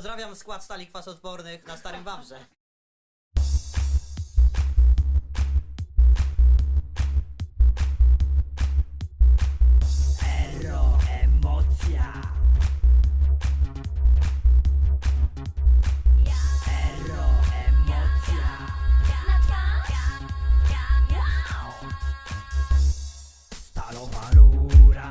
Pozdrawiam skład stali kwasodpornych na Starym Wawrze. Stalowa rura.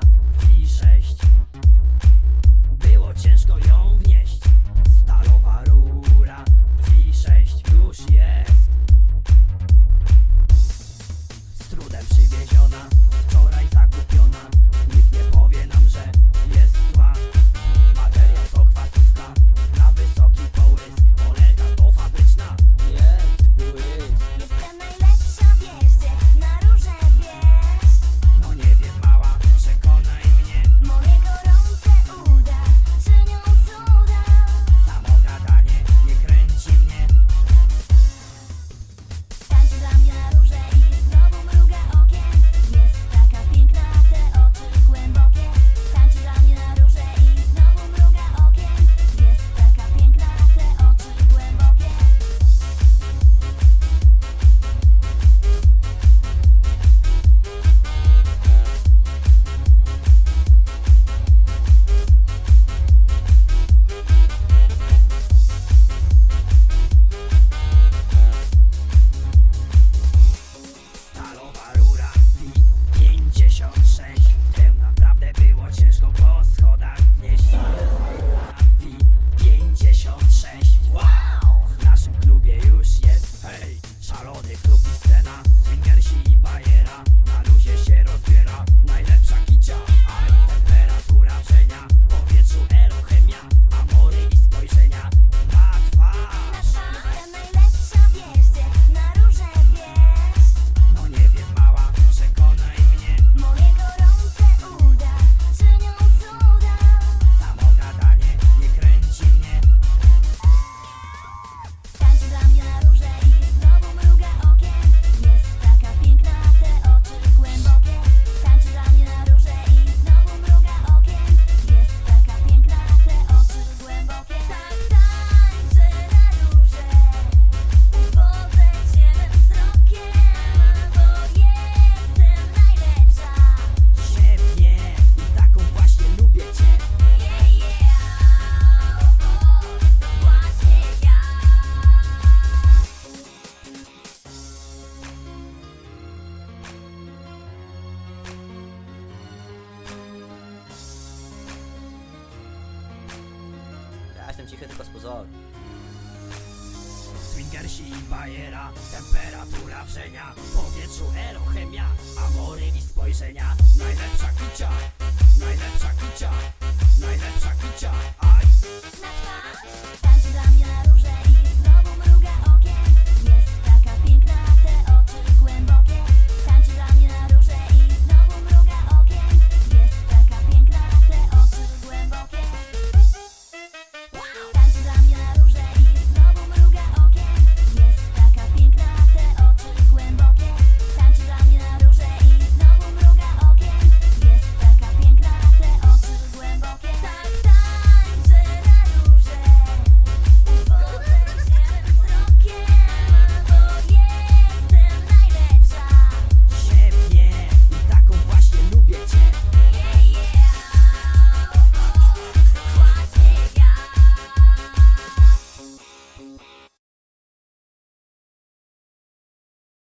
cichy tylko z pozoru. Swingersi i bajera, temperatura wrzenia W powietrzu erochemia, amory i spojrzenia Najlepsza kicia